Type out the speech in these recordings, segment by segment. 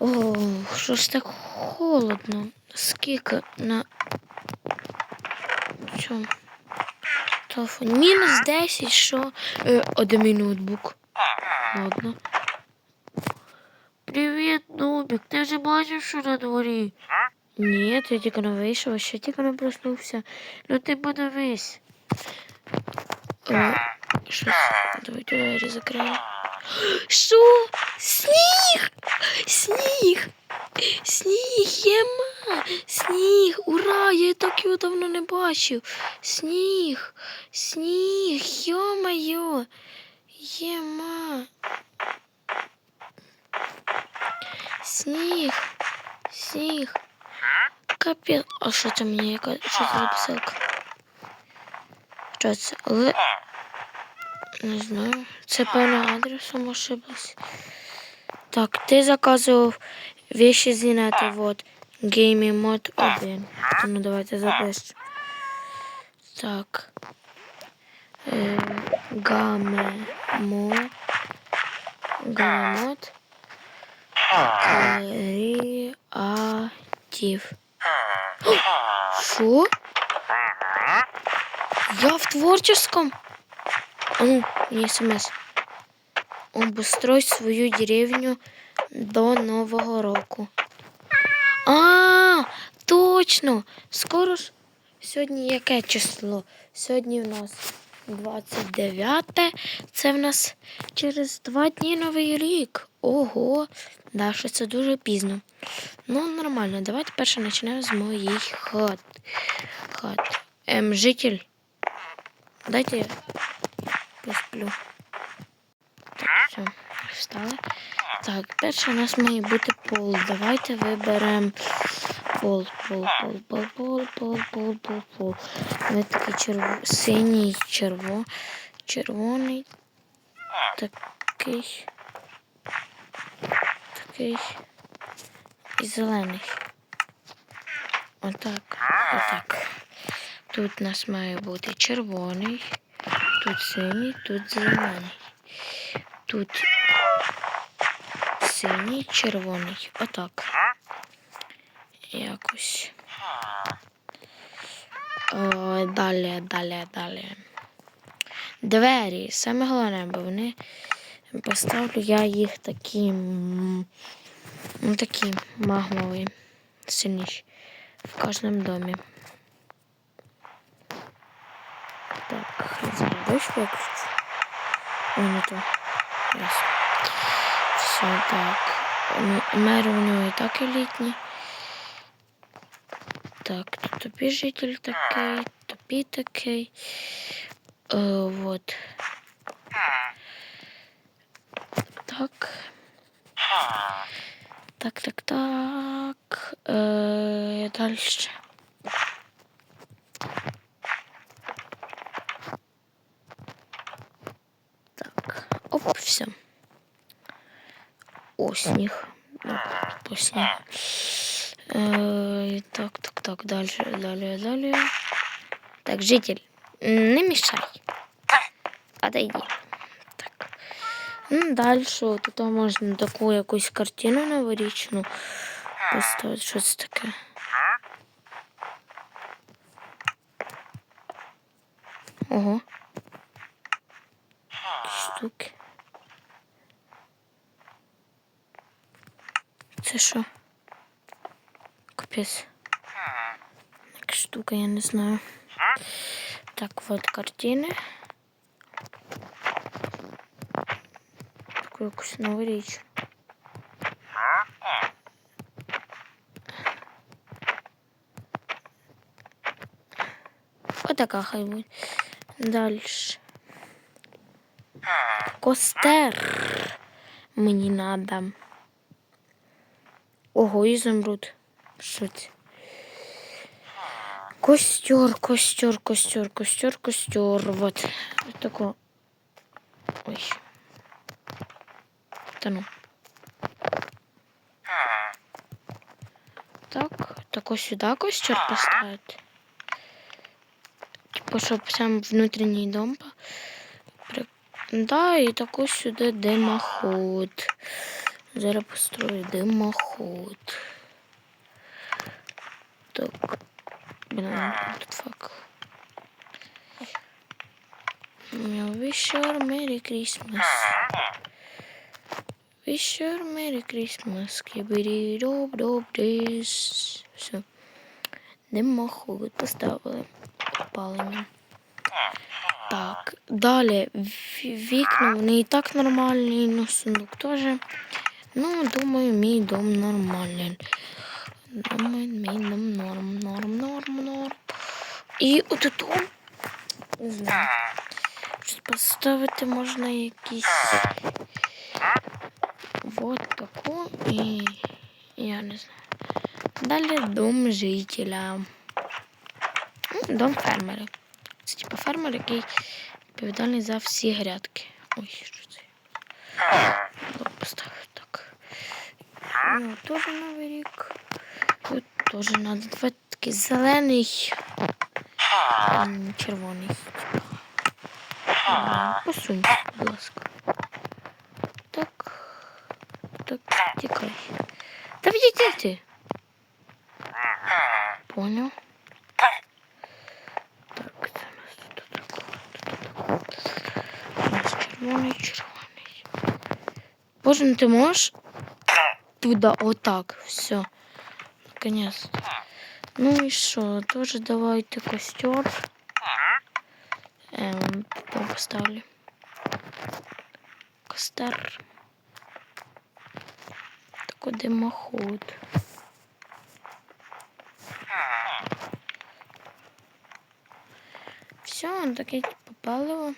О, що ж так холодно? Скільки на телефоні? Мінус 10, що? Е, де мій ноутбук? Ладно. Привіт, Нубік. Ти вже бачив, що на дворі? Ні, я тільки не вийшов, а ще тільки не проснувся. Ну ти подивись. О, щось. Давай двері закриємо. Що? Сніг! Сніг! Сніг, єма! Сніг! Ура! Я так його давно не бачив. Сніг! Сніг! Йо-моє! Єма! Сніг! Сніг! Капець. А що це мені? Яка що це за посилка? Що це? Не знаю. Це певно адресом ошиблась. Так, ти заказував вещи з інета, вот. Gaming мод 1. Ну давайте запишемо. Так. Е, гаме мо. Гаме мод. Креатив. Що? Я в творческом? Ну, не смс. Обустрой свою деревню до Нового року. А, точно! Скоро ж сьогодні яке число? Сьогодні в нас 29. Це в нас через два дні новий рік. Ого, да, що це дуже пізно. Ну, нормально, давайте перше почнемо з моїх хат. Хат. Ем, житель. Дайте я посплю. Так, все, встали. Так, перше у нас має бути пол. Давайте виберемо пол, пол, пол, пол, пол, пол, пол, пол, пол. Ми такий черв... синій, черво, червоний, такий, такий і зелений. Отак, отак. Тут у нас має бути червоний, тут синій, тут зелений. Тут синій, червоний. Отак. Якось. О, далі, далі, далі. Двері. Саме головне, бо вони поставлю я їх такі. Ну, такі магмові, сильніші. В кожному домі. Так, дощ виключу. Ой, не то. Ясно. Все так. Мер у нього і так елітні. Так, тут тобі житель такий, тобі такий. Е, вот. Так. Так, так, так. Е, дальше. Так, оп, все. О, сніг. По сніг. Е, так, так, так, дальше, далі, далі. Так, житель, не мішай. Отойди. Так. Ну, далі тут можна таку якусь картину новорічну поставити. Що це таке? Ого. Штуки. Це що? Капець. Яка штука, я не знаю. Так, вот картини. Таку якусь нову річ. Отака хай буде. Дальше. Костер. Мені надо. Ого, ізумруд. Що це? Костер, костер, костер, костер, костер. Вот. Вот. Ой. Та ну. Так, такой сюда костер поставить. Типу, щоб сам внутренний дом. Да, и такой сюда дымоход. Зараз построю димоход. Так. Блин, тут фак. Wish you Merry Christmas. Wish you Merry Christmas. Кібері доб доб дис. Все. Димоход поставили. Опалення. Так, далі вікна, вони і так нормальні, ну сундук теж. Ну, думаю, мій дом нормальний. Думаю, мій дом норм, норм, норм, норм. І отут, о, не знаю, щось поставити можна якісь. Вот таку і я не знаю. Далі дом жителя. Дом фермера. Це типу фермер, який відповідальний за всі грядки. Ой, що це? Ну, теж новий рік. Тут теж треба. Давай такий зелений. Червоний. Посунь, будь ласка. Так. Так, тікай. Та відійди ти. Поняв. Так, це у нас тут тако, тут тако. У нас червоний, червоний. Боже, ну ти можеш? Туда, отак, все. Наконец. Ну і що? Тоже давайте костер. Ем, там поставлю. Костер. Такой димоход. Все, он таке типу паливо,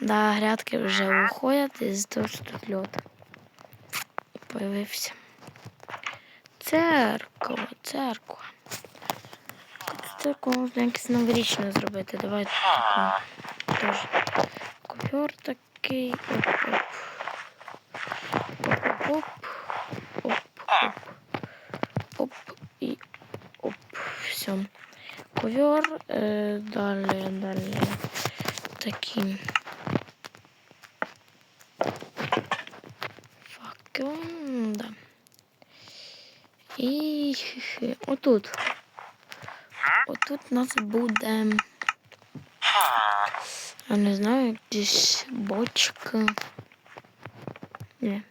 Да, грядки вже уходять із того, що тут льод появився. Церква, церква. Церкву можна якось новорічно зробити. Давайте таку ковер такий. Оп-оп. Оп-оп. Оп-оп. Оп і оп. Все. Ковер. Е, далі, далі. Такі. Факел. Да. І. Отут у нас буде. Я не знаю, якісь бочки. Ні.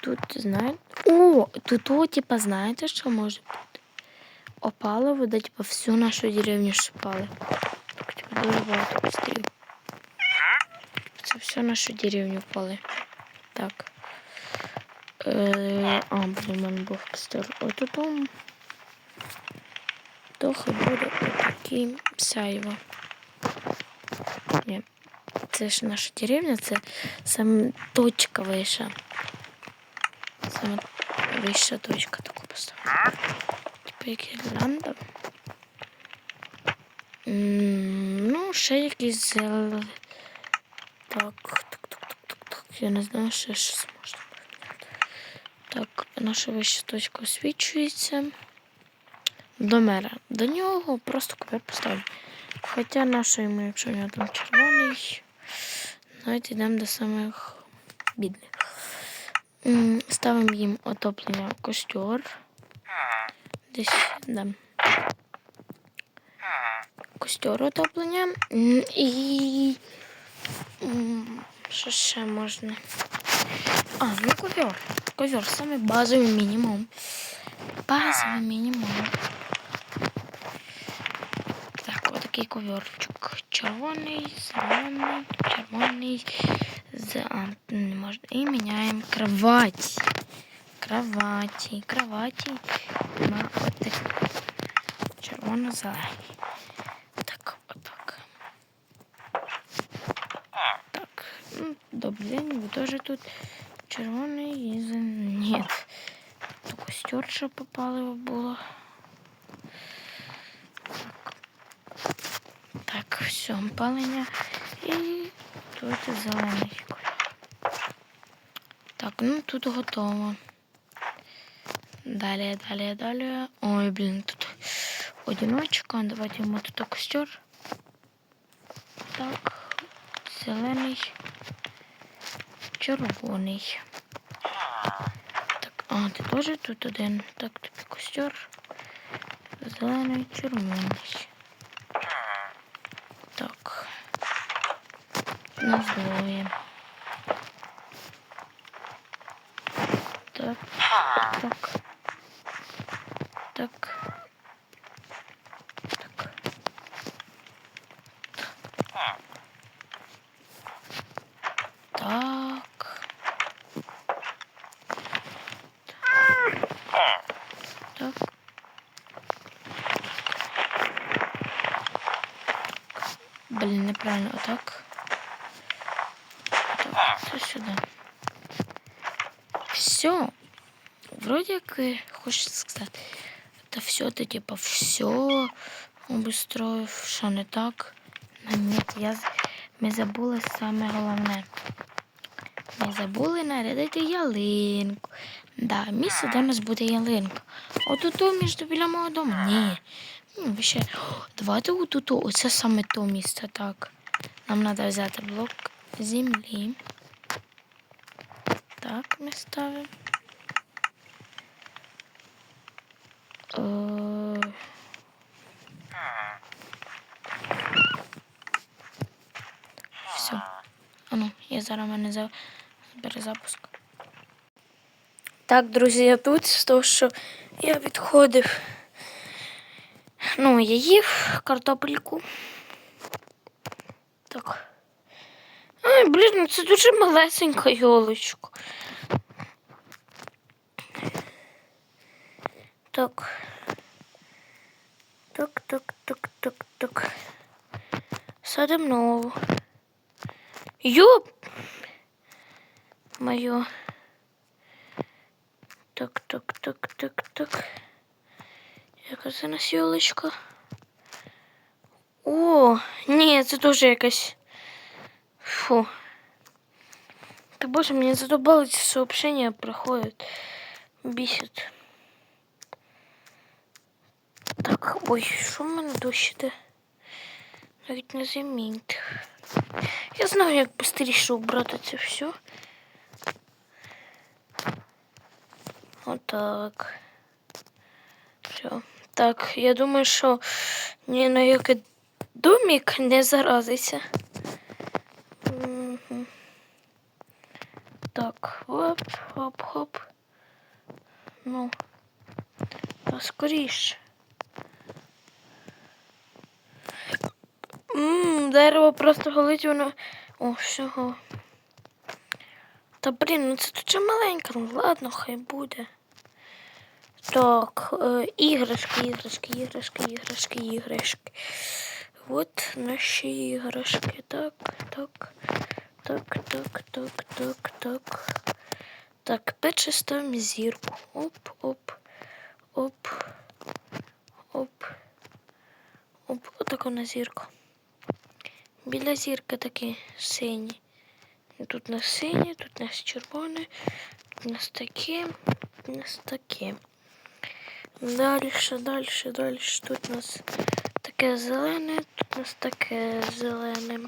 Тут, знаєте. О, тут, о, типа, знаєте, що може бути? Опалово, де, типа, всю нашу деревню шипали. Так, типа, дуже багато кострів. Це всю нашу деревню впали. Так. Е, а, блін, у мене був костер. Отут он. Трохи буде отакий сяйво. Ні. Це ж наша деревня, це саме точка виша. Саме вища точка таку поставила. Типу як гірлянда. М, Ну, ще якісь зел... Так, так, так, так, так, так. Я не знаю, ще щось можна. Так, наша вища точка освічується. До мера. До нього просто ковер поставлю. Хоча нашої якщо у нього там червоний, навіть йдемо до самих бідних. Ставимо їм отоплення костер. Десь да. Костер отоплення. І що ще можна? А, ну ковер. Ковер, саме базовий мінімум. Базовий мінімум. Так, отакий коверчик. Червоний, зелений, червоний, з... а, не можна. І міняємо кровать. Кроваті, кроваті на отак. Червоно-зелений. тоже тут червоний і Ні. Только стерша попало было. Так, все, палення. И тут зелений Так, ну тут готово. Далее, далее, далее. Ой, блин, тут одиночка. Давайте ему тут костер. Так, зеленый. Червоний. Так, а, ти теж тут один. Так, тобі костер. Зелений, червоний. Так. Нас двоє. Так, так. Так. Це сюди. Все. Вроде як хочеться сказати. Та все, ти типа все обустроїв, що не так. Ні, я, ми забули саме головне. Ми забули нарядити ялинку. Да, місце, де у нас буде ялинка. От тут між біля мого дому. Ні. Ну, ще. Давайте отут. Оце саме то місце, так. Нам треба взяти блок землі. Так, ми ставимо. Е, Все. А ну, я зараз мене за... перезапуск. Так, друзі, я тут з того, що я відходив. Ну, я їв картопельку. Так. Ай, блін, ну це дуже малесенька йолочка. Так. Так, так, так, так, так. Садим нову. Ёп! Моё. Так, так, так, так, так. Яка це у нас ёлочка? О, ні, це теж якась. Фу. Та боже, мені задобали ці сообщения приходять. Бісять. Так, ой, що в мене дощ іде? Навіть не заміньте. Я знаю, як быстріше убрати це все. Отак. Все. Так, я думаю, що ні на який домик не заразиться. Мгм. Так, хоп, хоп. Ну, та скоріше. Ммм, дерево просто голить воно. О, всього. Та блін, ну це тут же маленька, ну ладно, хай буде. Так, е, іграшки, іграшки, іграшки, іграшки, іграшки. От наші іграшки. Так, так, так, так, так, так, так. Так, перше ставимо зірку. Оп, оп, оп, оп, оп. Отака на зірка. Біля зірки такі сині. Тут у нас синє, тут у нас червоне, тут у нас таке, тут у нас таке. Дальше, дальше, дальше. Тут у нас таке зелене, тут у нас таке зелене.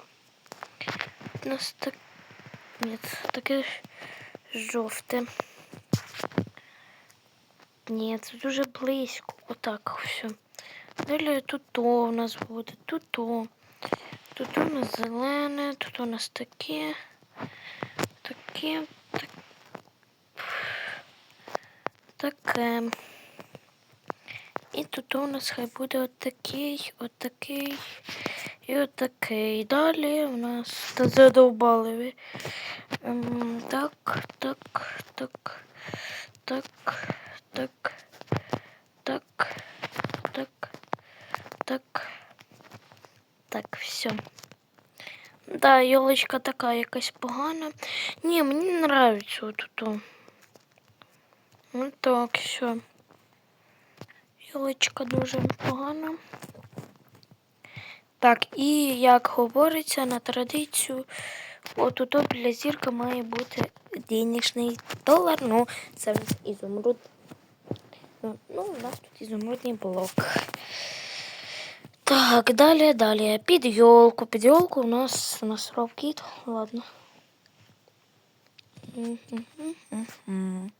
Тут у нас так. Ні, таке жовте. Ні, це дуже близько. Отак все. Далі тут то у нас буде, тут то. Тут у нас зелене, тут у нас таке, таке, так, таке. І тут у нас хай буде отакий, отакий і отакий. Далі у нас задовбали. Ем, так, так, так, так, так, так, так, так. Так, все. Да, елочка така якась погана. Ні, мені не нравиться отут. Ну так, все. Ялочка дуже погана. Так, і як говориться на традицію, отут біля зірка має бути денежний долар. Ну, це в нас ізумруд. Ну, ну, у нас тут ізумрудний блок. Так, далі, далі. Під йолку. Під йолку у нас насрав кіт. Ладно. Мгм-гм-гм.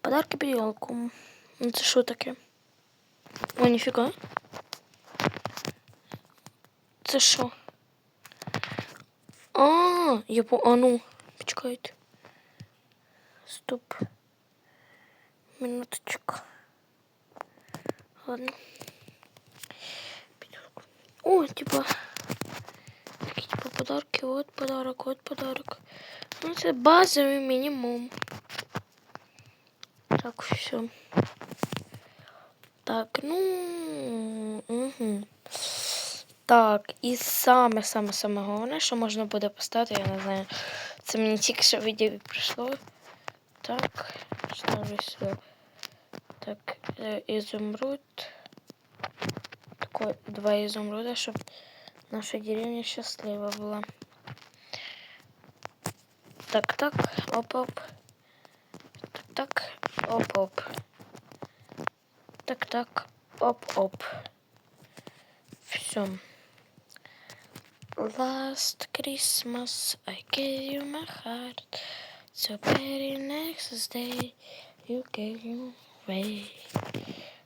Подарки під йолку. Ну це що таке? О, ніфіга. Це що? А, я по... А ну, почекайте. Стоп. Минуточку. Ладно. Пятерку. О, типа. Такі типа подарки. От подарок, от подарок. Ну, це базовий мінімум. Так, все. Так, ну. Угу. Так, і саме саме саме головне, що можна буде поставити, я не знаю. Це мені тільки що відео прийшло. Так, ставлю. Так, е, ізумруд. Такой, два ізумруда, щоб наша деревня щаслива була. Так, так, оп-оп. Так, так, оп-оп. Так, так, оп-оп. Все. Last Christmas I gave you my heart. So very next day you gave you away.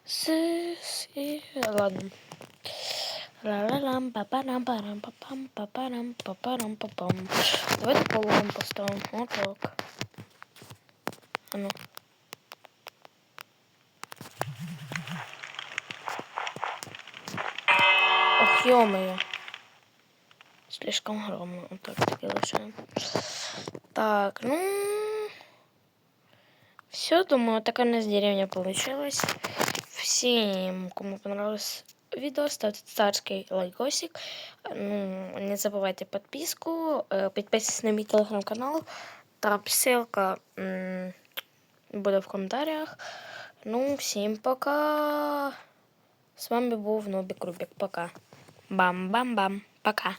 This is... Ладно. Ла-ла-лам, па-па-рам, парам, па-пам, па-парам, па-парам, па-пам. Давайте полом поставим. Вот так. А ну. Ох, ё-моё. Слишком громко. Вот так таки лишаем. Так, ну... Все, думаю, такая у нас деревня получилась. Всем, кому понравилось видео, ставьте царский лайкосик. Ну, не забывайте подписку. э, Подписывайтесь на мой телеграм-канал. Там ссылка м, буде в коментарях. Ну, всім пока. З вами був Нобік Рубік. Пока. Бам-бам-бам. Пока.